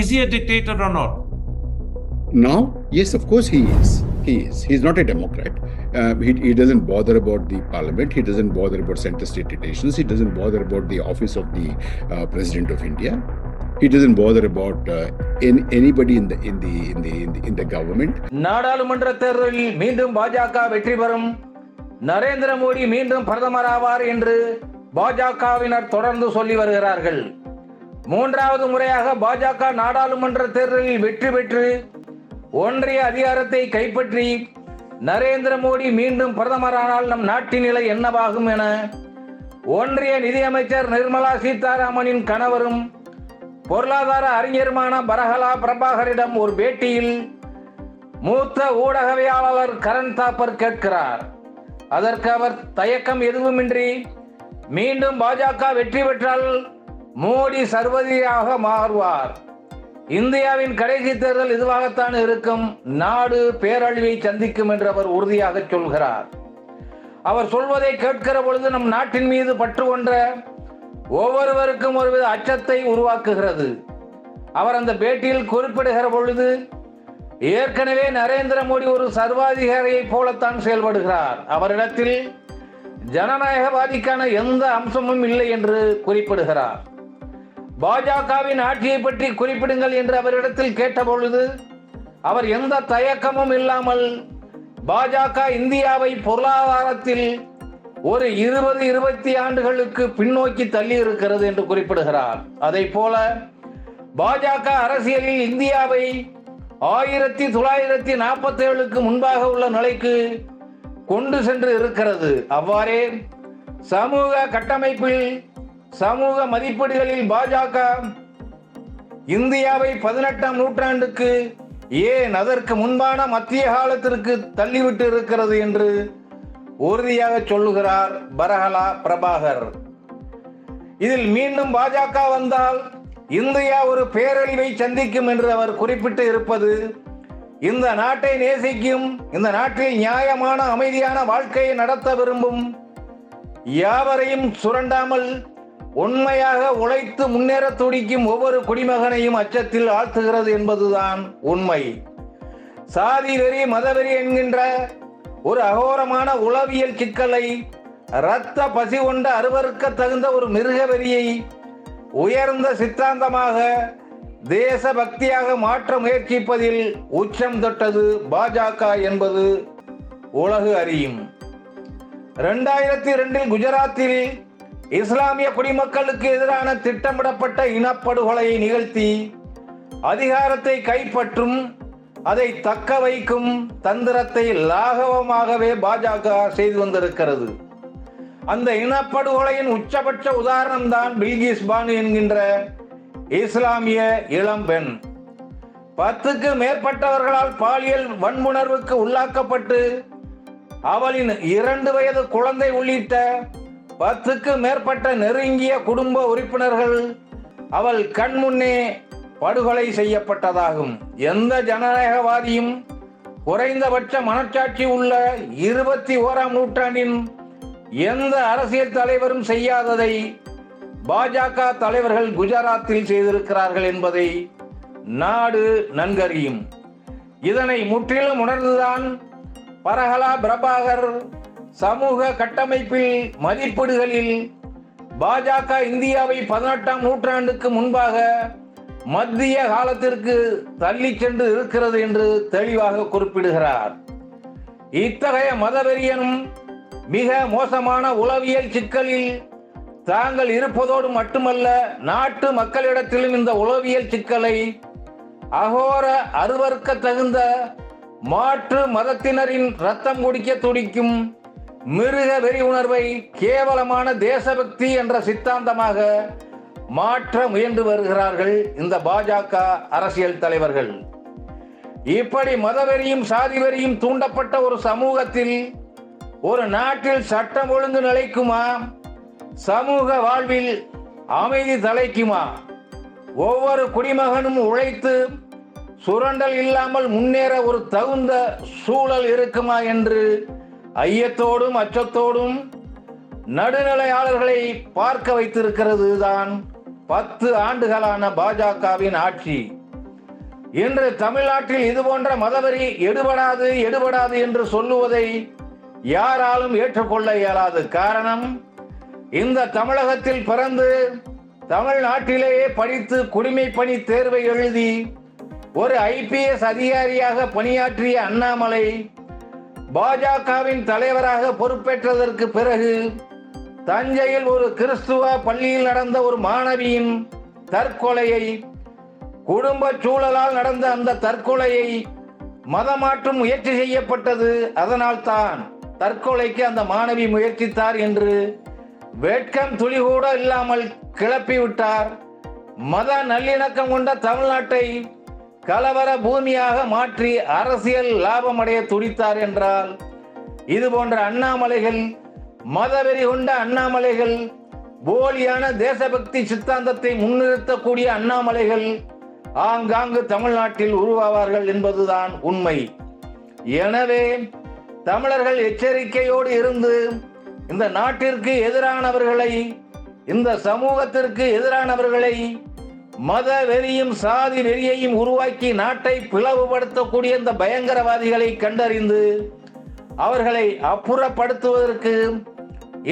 is he a dictator or not? Now, yes, of course he is. He is. He's not a Democrat. Uh, he, he doesn't bother about the parliament. He doesn't bother about center state relations. He doesn't bother about the office of the uh, president of India. He doesn't bother about uh, any, anybody in the in the in the in the, in the government. நாடாளுமன்ற தேர்தலில் மீண்டும் பாஜக வெற்றி பெறும் நரேந்திர மோடி மீண்டும் பிரதமராவார் என்று பாஜகவினர் தொடர்ந்து சொல்லி வருகிறார்கள் மூன்றாவது முறையாக பாஜக நாடாளுமன்ற தேர்தலில் வெற்றி பெற்று ஒன்றிய அதிகாரத்தை கைப்பற்றி நரேந்திர மோடி மீண்டும் பிரதமரானால் நம் நாட்டின் நிலை என்னவாகும் என ஒன்றிய நிதியமைச்சர் நிர்மலா சீதாராமனின் கணவரும் பொருளாதார அறிஞருமான பரஹலா பிரபாகரிடம் ஒரு பேட்டியில் மூத்த ஊடகவியலாளர் கரண் தாப்பர் கேட்கிறார். அதற்கு அவர் தயக்கம் எதுவுமின்றி மீண்டும் பாஜக வெற்றி பெற்றால் மோடி சர்வதியாக மாறுவார். இந்தியாவின் கடைசி தேர்தல் இதுவாகத்தான் இருக்கும். நாடு பேரழிவை சந்திக்கும் என்று அவர் உறுதியாக சொல்கிறார். அவர் சொல்வதை கேட்கிற பொழுது நம் நாட்டின் மீது பற்று கொன்ற ஒவ்வொருவருக்கும் ஒருவித அச்சத்தை உருவாக்குகிறது. அவர் அந்த பேட்டியில் குறிப்பிடுகிற பொழுது ஏற்கனவே நரேந்திர மோடி ஒரு சர்வாதிகாரியைப் போலத்தான் செயல்படுகிறார். அவரிடத்தில் ஜனநாயகவாதிக்கான எந்த அம்சமும் இல்லை என்று குறிப்பிடுகிறார். பாஜகவின் ஆட்சியை பற்றி குறிப்பிடுங்கள் என்று அவரிடத்தில் கேட்டபொழுது அவர் எந்த தயக்கமும் இல்லாமல் பாஜக இந்தியாவை பொருளாதாரத்தில் ஒரு இருபது இருபத்தி ஆண்டுகளுக்கு பின்னோக்கி தள்ளி இருக்கிறது என்று குறிப்பிடுகிறார். அதை போல பாஜக அரசியலில் இந்தியாவை ஆயிரத்தி தொள்ளாயிரத்தி நாற்பத்தி ஏழுக்கு முன்பாக உள்ள நிலைக்கு கொண்டு சென்று இருக்கிறது. அவ்வாறே சமூக கட்டமைப்பில் சமூக மதிப்பீடுகளில் பாஜக இந்தியாவை பதினெட்டாம் நூற்றாண்டுக்கு ஏன் அதற்கு முன்பான மத்திய காலத்திற்கு தள்ளிவிட்டு இருக்கிறது என்று உறுதியாக சொல்லுகிறார் பரஹலா பிரபாகர். இதில் மீண்டும் பாஜக வந்தால் இந்தியா ஒரு பேரழிவை சந்திக்கும் என்று அவர் குறிப்பிட்டு இருப்பது இந்த நாட்டை நேசிக்கும் இந்த நாட்டில் நியாயமான அமைதியான வாழ்க்கையை நடத்த விரும்பும் யாவரையும் சுரண்டாமல் உண்மையாக உழைத்து முன்னேற துடிக்கும் ஒவ்வொரு குடிமகனையும் அச்சத்தில் ஆழ்த்துகிறது என்பதுதான் உண்மை. சாதி வெறி மதவெறி என்கின்ற ஒரு அகோரமான உளவியல் சிக்கலை இரத்த பசி கொண்ட அருவருக்க தகுந்த ஒரு மிருக வெறியை உயர்ந்த சித்தாந்தமாக தேசபக்தியாக மாற்ற முயற்சிப்பதில் உச்சம் தொட்டது பாஜக என்பது உலகு அறியும். ரெண்டாயிரத்தி ரெண்டில் குஜராத்தில் இஸ்லாமிய குடிமக்களுக்கு எதிரான திட்டமிடப்பட்ட இனப்படுகொலையை நிகழ்த்தி அதிகாரத்தை கைப்பற்றும் அதை தக்க வைக்கும் தந்திரத்தை லாகவமாகவே பாஜக செய்து வந்திருக்கிறது. அந்த இனப்படுகொலையின் உச்சபட்ச உதாரணம் தான் பில்கிஸ் பானு என்கின்ற இஸ்லாமிய இளம்பெண் பத்துக்கு மேற்பட்டவர்களால் பாலியல் வன்முணர்வுக்கு உள்ளாக்கப்பட்டு அவளின் இரண்டு வயது குழந்தை உள்ளிட்ட பத்துக்கு மேற்பட்ட நெருங்கிய குடும்ப உறுப்பினர்கள் அவள் கண் முன்னே படுகொலை செய்யப்பட்டதாகும். எந்த ஜனநாயகவாதியும் குறைந்தபட்ச மனச்சாட்சி உள்ள இருபத்தி ஓராம் நூற்றாண்டின் எந்த அரசியல் தலைவரும் செய்யாததை பாஜக தலைவர்கள் குஜராத்தில் செய்திருக்கிறார்கள் என்பதை நாடு நன்கறியும். இதனை முற்றிலும் உணர்ந்துதான் பரஹலா பிரபாகர் சமூக கட்டமைப்பில் மதிப்பீடுகளில் பாஜக இந்தியாவை பதினெட்டாம் நூற்றாண்டுக்கு முன்பாக மத்திய காலத்திற்கு தள்ளி சென்று இருக்கிறது என்று தெளிவாக குறிப்பிடுகிறார். இத்தகைய மதவெறியனும் மிக மோசமான உளவியல் சிக்கலில் தாங்கள் இருப்பதோடு மட்டுமல்ல நாட்டு மக்களிடத்திலும் இந்த உளவியல் சிக்கலை அகோர அருவருக்க தகுந்த மாற்று மதத்தினரின் ரத்தம் குடிக்க துடிக்கும் மிருக வெறி உணர்வை கேவலமான தேசபக்தி என்ற சித்தாந்தமாக மாற்ற முயன்று வருகிறார்கள் இந்த பாஜக அரசியல் தலைவர்கள். இப்படி மதவெறியும் சாதி வெறியும் தூண்டப்பட்ட ஒரு சமூகத்தில் ஒரு நாட்டில் சட்டம் ஒழுங்கு நிலைக்குமா? சமூக வாழ்வில் அமைதி தலைக்குமா? ஒவ்வொரு குடிமகனும் உழைத்து சுரண்டல் இல்லாமல் முன்னேற ஒரு தகுந்த சூழல் இருக்குமா என்று ஐயத்தோடும் அச்சத்தோடும் நடுநிலையாளர்களை பார்க்க வைத்திருக்கிறது தான் பத்து ஆண்டுகளான பாஜகவின் ஆட்சி. இன்று தமிழ்நாட்டில் இதுபோன்ற மதவெறி எடுபடாது எடுபடாது என்று சொல்லுவதை யாராலும் ஏற்றுக்கொள்ள இயலாது. காரணம் இந்த தமிழகத்தில் பிறந்து தமிழ்நாட்டிலேயே படித்து குடிமை பணி தேர்வை எழுதி ஒரு ஐபிஎஸ் அதிகாரியாக பணியாற்றிய அண்ணாமலை பாஜகவின் தலைவராக பொறுப்பேற்றதற்கு பிறகு தஞ்சையில் ஒரு கிறிஸ்துவ பள்ளியில் நடந்த ஒரு மாணவியின் தற்கொலையை குடும்ப சூழலால் நடந்த அந்த தற்கொலையை மதமாற்றும் முயற்சி செய்யப்பட்டது. அதனால் தான் தற்கொலைக்கு அந்த மாணவி முயற்சித்தார் என்று வேட்கம் துளி கூட இல்லாமல் கிளப்பிவிட்டார். மத நல்லிணக்கம் கொண்ட தமிழ்நாட்டை கலவர பூமியாக மாற்றி அரசியல் லாபமடைய துடித்தார் என்றால் இது போன்ற அண்ணாமலைகள் மதவெறி கொண்ட அண்ணாமலைகள் போலியான தேசபக்தி சித்தாந்தத்தை முன்னிறுத்தக்கூடிய அண்ணாமலைகள் ஆங்காங்கு தமிழ்நாட்டில் உருவாவார்கள் என்பதுதான் உண்மை. எனவே தமிழர்கள் எச்சரிக்கையோடு இருந்து இந்த நாட்டிற்கு எதிரானவர்களை இந்த சமூகத்திற்கு எதிரானவர்களை மத வெறியும் சாதி வெறியையும் உருவாக்கி நாட்டை பிளவுபடுத்தக்கூடிய இந்த பயங்கரவாதிகளை கண்டறிந்து அவர்களை அப்புறப்படுத்துவதற்கு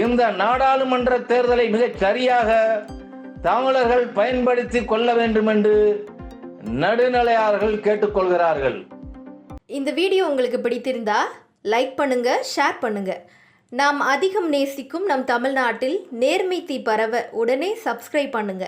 இந்த நாடாளுமன்ற தேர்தலை மிகச் சரியாக தமிழர்கள் பயன்படுத்தி கொள்ள வேண்டும் என்று நடுநிலையாளர்கள் கேட்டுக்கொள்கிறார்கள். இந்த வீடியோ உங்களுக்கு பிடித்திருந்தா லைக் பண்ணுங்க ஷேர் பண்ணுங்க. நாம் அதிகம் நேசிக்கும் நம் தமிழ்நாட்டில் நேர்மை தீ பரவ உடனே சப்ஸ்கிரைப் பண்ணுங்க.